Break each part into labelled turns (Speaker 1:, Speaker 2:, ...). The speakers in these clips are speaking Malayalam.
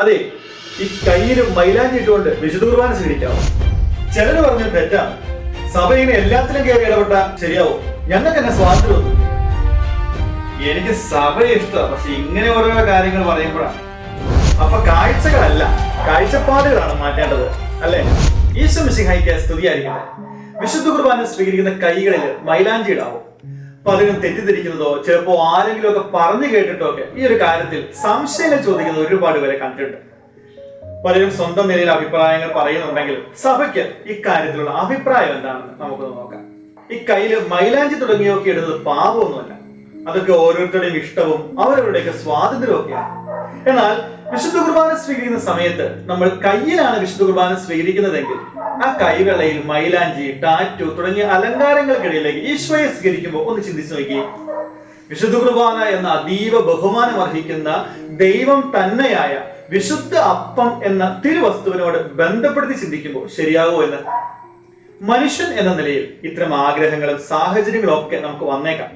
Speaker 1: അതെ ഈ കയ്യിലും മൈലാഞ്ചി ഇട്ടുകൊണ്ട് വിശുദ്ധ കുർബാന സ്വീകരിക്കാവോ ചിലര് പറഞ്ഞ തെറ്റാ. സഭ ഇങ്ങനെ എല്ലാത്തിലും കയറി ഇടപെട്ട ശരിയാവും. ഞങ്ങൾക്ക് എന്നെ സ്വാതന്ത്ര്യമൊന്നും എനിക്ക് സഭ ഇഷ്ടമാണ് പക്ഷെ ഇങ്ങനെ ഓരോ കാര്യങ്ങൾ പറയുമ്പോഴാണ്. അപ്പൊ കാഴ്ചകളല്ല കാഴ്ചപ്പാടുകളാണ് മാറ്റേണ്ടത് അല്ലേ? ഈശോ മിശിഹായിക്ക് സ്തുതിയായിരിക്കട്ടെ. വിശുദ്ധ കുർബാന സ്വീകരിക്കുന്ന കൈകളിൽ മൈലാഞ്ചി ഇടാവും. പലരും തെറ്റിദ്ധരിക്കുന്നതോ ചിലപ്പോ ആരെങ്കിലും ഒക്കെ പറഞ്ഞു കേട്ടിട്ടോ ഒക്കെ ഈ ഒരു കാര്യത്തിൽ സംശയങ്ങൾ ചോദിക്കുന്നത് ഒരുപാട് പേരെ കണ്ടിട്ടുണ്ട്. പലരും സ്വന്തം നിലയിൽ അഭിപ്രായങ്ങൾ പറയുന്നുണ്ടെങ്കിൽ സഭയ്ക്ക് ഇക്കാര്യത്തിലുള്ള അഭിപ്രായം എന്താണെന്ന് നമുക്കൊന്ന് നോക്കാം. ഈ കയ്യിൽ മൈലാഞ്ചി തുടങ്ങിയൊക്കെ ഇടുന്നത് പാപമൊന്നുമല്ല. അതൊക്കെ ഓരോരുത്തരുടെയും ഇഷ്ടവും അവരവരുടെയൊക്കെ സ്വാതന്ത്ര്യവും ഒക്കെയാണ് എന്നാൽ വിശുദ്ധ കുർബാന സ്വീകരിക്കുന്ന സമയത്ത് നമ്മൾ കയ്യിലാണ് വിശുദ്ധ കുർബാന സ്വീകരിക്കുന്നതെങ്കിൽ ആ കൈവെള്ളയിൽ മൈലാഞ്ചി ടാറ്റു തുടങ്ങിയ അലങ്കാരങ്ങൾക്കിടയിലേക്ക് ഈശോയെ സ്വീകരിക്കുമ്പോൾ ഒന്ന് ചിന്തിച്ചു നോക്കി. വിശുദ്ധ കുർബാന എന്ന അതീവ ബഹുമാനം അർഹിക്കുന്ന ദൈവം തന്നെയായ വിശുദ്ധ അപ്പം എന്ന തിരുവസ്തുവിനോട് ബന്ധപ്പെടുത്തി ചിന്തിക്കുമ്പോൾ ശരിയാകുമോ എന്ന്? മനുഷ്യൻ എന്ന നിലയിൽ ഇത്തരം ആഗ്രഹങ്ങളും സാഹചര്യങ്ങളും ഒക്കെ നമുക്ക് വന്നേക്കാം.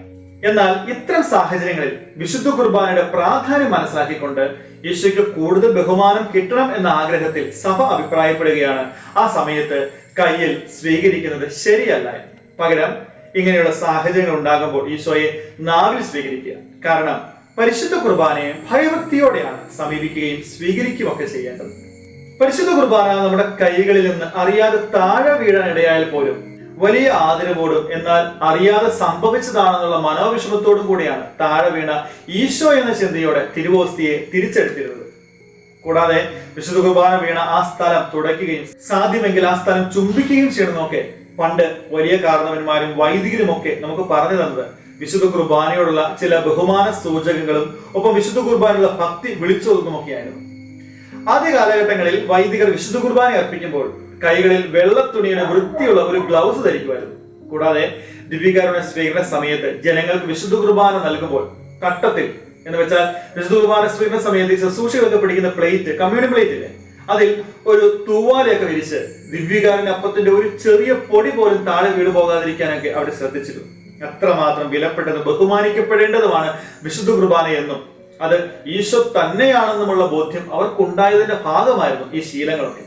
Speaker 1: എന്നാൽ ഇത്തരം സാഹചര്യങ്ങളിൽ വിശുദ്ധ കുർബാനയുടെ പ്രാധാന്യം മനസ്സിലാക്കിക്കൊണ്ട് യേശുക്ക് കൂടുതൽ ബഹുമാനം കിട്ടണം എന്ന ആഗ്രഹത്തിൽ സഭ അഭിപ്രായപ്പെടുകയാണ്. ആ സമയത്ത് കയ്യിൽ സ്വീകരിക്കുന്നത് ശരിയല്ല. പകരം ഇങ്ങനെയുള്ള സാഹചര്യങ്ങൾ ഉണ്ടാകുമ്പോൾ ഈശോയെ നാവിൽ സ്വീകരിക്കുക. കാരണം പരിശുദ്ധ കുർബാനയെ ഭയഭക്തിയോടെയാണ് സമീപിക്കുകയും സ്വീകരിക്കുകയും ഒക്കെ ചെയ്യേണ്ടത്. പരിശുദ്ധ കുർബാന നമ്മുടെ കൈകളിൽ നിന്ന് അറിയാതെ താഴെ വീഴാൻ ഇടയായാൽ പോലും വലിയ ആദരവോടും എന്നാൽ അറിയാതെ സംഭവിച്ചതാണെന്നുള്ള മനോവിഷമത്തോടും കൂടിയാണ് താഴെ വീണ ഈശോ എന്ന ചിന്തയോടെ തിരുവോസ്തിയെ തിരിച്ചെടുത്തിരുന്നത്. കൂടാതെ വിശുദ്ധ കുർബാന വീണ ആ സ്ഥലം തുടയ്ക്കുകയും സാധ്യമെങ്കിൽ ആ സ്ഥലം ചുംബിക്കുകയും ചെയ്യണമെന്നൊക്കെ പണ്ട് വലിയ കാരണവന്മാരും വൈദികരും ഒക്കെ നമുക്ക് പറഞ്ഞു തന്നത്. വിശുദ്ധ കുർബാനയോടുള്ള ചില ബഹുമാന സൂചകങ്ങളും ഒപ്പം വിശുദ്ധ കുർബാനയുള്ള ഭക്തി വിളിച്ചോതുമൊക്കെയായിരുന്നു ആദ്യ കാലഘട്ടങ്ങളിൽ വൈദികർ വിശുദ്ധ കുർബാന അർപ്പിക്കുമ്പോൾ കൈകളിൽ വെള്ളത്തുണിയുടെ വൃത്തിയുള്ള ഒരു ഗ്ലൗസ് ധരിക്കുമായിരുന്നു. കൂടാതെ ദിവ്യകാരുണ്യ സ്വീകരണ സമയത്ത് ജനങ്ങൾക്ക് വിശുദ്ധ കുർബാന നൽകുമ്പോൾ കട്ടത്തിൽ എന്ന് വെച്ചാൽ വിശുദ്ധ കുർബാന സ്വീകരണ സമയത്ത് ശുശ്രൂഷകളൊക്കെ പിടിക്കുന്ന പ്ലേറ്റ് കമ്മ്യൂണി പ്ലേറ്റ് ഇല്ലേ? അതിൽ ഒരു തൂവാലയൊക്കെ വിരിച്ച് ദിവ്യകാരുണ്യ അപ്പത്തിന്റെ ഒരു ചെറിയ പൊടി പോലും താഴെ വീട് പോകാതിരിക്കാനൊക്കെ അവിടെ ശ്രദ്ധിച്ചിരുന്നു. അത്രമാത്രം വിലപ്പെട്ടതും ബഹുമാനിക്കപ്പെടേണ്ടതുമാണ് വിശുദ്ധ കുർബാന എന്നും അത് ഈശോ തന്നെയാണെന്നുമുള്ള ബോധ്യം അവർക്കുണ്ടായതിന്റെ ഭാഗമായിരുന്നു ഈ ശീലങ്ങളൊക്കെ.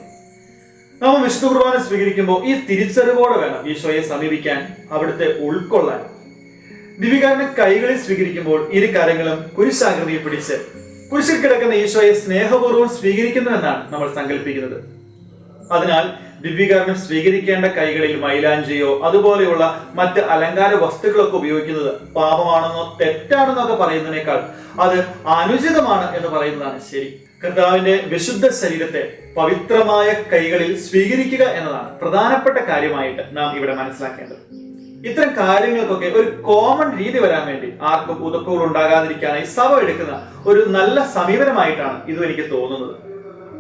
Speaker 1: നാം വിശുദ്ധ കുർബാന സ്വീകരിക്കുമ്പോൾ ഈ തിരിച്ചറിവോടെ വേണം ഈശോയെ സമീപിക്കാൻ അവിടുത്തെ ഉൾക്കൊള്ളാൻ. ദിവികാരനെ കൈകളിൽ സ്വീകരിക്കുമ്പോൾ ഇരു കരങ്ങളും കുരിശാകൃതിയിൽ പിടിച്ച് കുരിശിൽ കിടക്കുന്ന ഈശോയെ സ്നേഹപൂർവം സ്വീകരിക്കുന്നുവെന്നാണ് നമ്മൾ സങ്കല്പിക്കുന്നത്. അതിനാൽ ദിവ്യകാരണം സ്വീകരിക്കേണ്ട കൈകളിൽ മൈലാഞ്ചിയോ അതുപോലെയുള്ള മറ്റ് അലങ്കാര വസ്തുക്കളൊക്കെ ഉപയോഗിക്കുന്നത് പാപമാണെന്നോ തെറ്റാണെന്നൊക്കെ പറയുന്നതിനേക്കാൾ അത് അനുചിതമാണ് എന്ന് പറയുന്നതാണ് ശരി. കർത്താവിന്റെ വിശുദ്ധ ശരീരത്തെ പവിത്രമായ കൈകളിൽ സ്വീകരിക്കുക എന്നതാണ് പ്രധാനപ്പെട്ട കാര്യമായിട്ട് നാം ഇവിടെ മനസ്സിലാക്കേണ്ടത്. ഇത്തരം കാര്യങ്ങൾക്കൊക്കെ ഒരു കോമൺ രീതി വരാൻ വേണ്ടി ആർക്കും ഉതപ്പുകൾ ഉണ്ടാകാതിരിക്കാനായി സഭ എടുക്കുന്ന ഒരു നല്ല സമീപനമായിട്ടാണ് ഇതും എനിക്ക് തോന്നുന്നത്.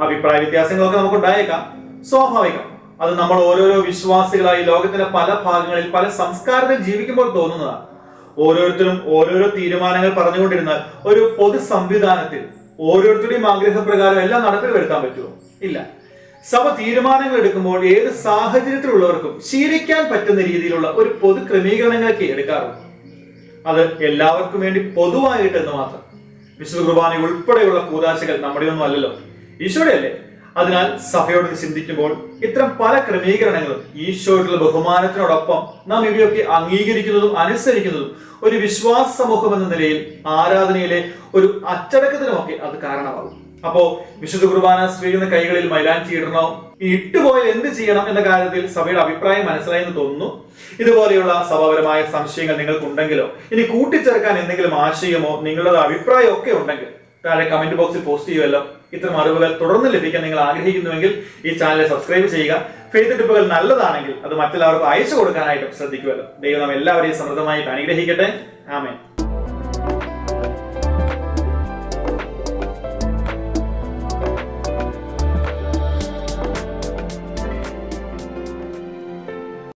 Speaker 1: അഭിപ്രായ വ്യത്യാസങ്ങളൊക്കെ നമുക്ക് ഉണ്ടായേക്കാം. സ്വാഭാവികം. അത് നമ്മൾ ഓരോരോ വിശ്വാസികളായി ലോകത്തിന്റെ പല ഭാഗങ്ങളിൽ പല സംസ്കാരത്തിൽ ജീവിക്കുമ്പോൾ തോന്നുന്നതാണ്. ഓരോരുത്തരും ഓരോരോ തീരുമാനങ്ങൾ പറഞ്ഞുകൊണ്ടിരുന്നാൽ ഒരു പൊതു സംവിധാനത്തിൽ ഓരോരുത്തരുടെയും ആഗ്രഹപ്രകാരം എല്ലാം നടപ്പിൽ വരുത്താൻ പറ്റുമോ? ഇല്ല. സഭ തീരുമാനങ്ങൾ എടുക്കുമ്പോൾ ഏത് സാഹചര്യത്തിലുള്ളവർക്കും ശീലിക്കാൻ പറ്റുന്ന രീതിയിലുള്ള ഒരു പൊതു ക്രമീകരണങ്ങളൊക്കെ എടുക്കാറുണ്ട്. അത് എല്ലാവർക്കും വേണ്ടി പൊതുവായിട്ട് എന്ന് മാത്രം. വിശുദ്ധ കുർബാന ഉൾപ്പെടെയുള്ള കൂതാശകൾ നമ്മുടെ ഒന്നും അല്ലല്ലോ. ഈശോയുടെ അല്ലേ? അതിനാൽ സഭയോട് ചിന്തിക്കുമ്പോൾ ഇത്തരം പല ക്രമീകരണങ്ങളും ഈശോയുടെ ബഹുമാനത്തിനോടൊപ്പം നാം ഇവയൊക്കെ അംഗീകരിക്കുന്നതും അനുസരിക്കുന്നതും ഒരു വിശ്വാസ സമൂഹം എന്ന നിലയിൽ ആരാധനയിലെ ഒരു അച്ചടക്കത്തിനുമൊക്കെ അത് കാരണമാകും. അപ്പോ വിശുദ്ധ കുർബാന സ്വീകരിക്കുന്ന കൈകളിൽ മൈലാഞ്ചി ഇടണോ ഇട്ടുപോയ എന്ത് ചെയ്യണം എന്ന കാര്യത്തിൽ സഭയുടെ അഭിപ്രായം മനസ്സിലായി എന്ന് തോന്നുന്നു. ഇതുപോലെയുള്ള സഭാപരമായ സംശയങ്ങൾ നിങ്ങൾക്കുണ്ടെങ്കിലോ? ഇനി കൂട്ടിച്ചേർക്കാൻ എന്തെങ്കിലും ആശയമോ നിങ്ങളുടെ അഭിപ്രായമോ ഒക്കെ ഉണ്ടെങ്കിൽ താഴെ കമന്റ് ബോക്സിൽ പോസ്റ്റ് ചെയ്യുമല്ലോ. ഇത്തരം അറിവുകൾ തുടർന്ന് ലഭിക്കാൻ നിങ്ങൾ ആഗ്രഹിക്കുന്നുവെങ്കിൽ ഈ ചാനൽ സബ്സ്ക്രൈബ് ചെയ്യുക. ഫെയ്ത്ത് ടിപ്പുകൾ നല്ലതാണെങ്കിൽ അത് മറ്റുള്ളവർക്ക് അയച്ചു കൊടുക്കാനായിട്ടും ശ്രദ്ധിക്കുമല്ലോ. ദൈവം നാം എല്ലാവരെയും സമൃദ്ധമായിട്ട് അനുഗ്രഹിക്കട്ടെ. ആമേ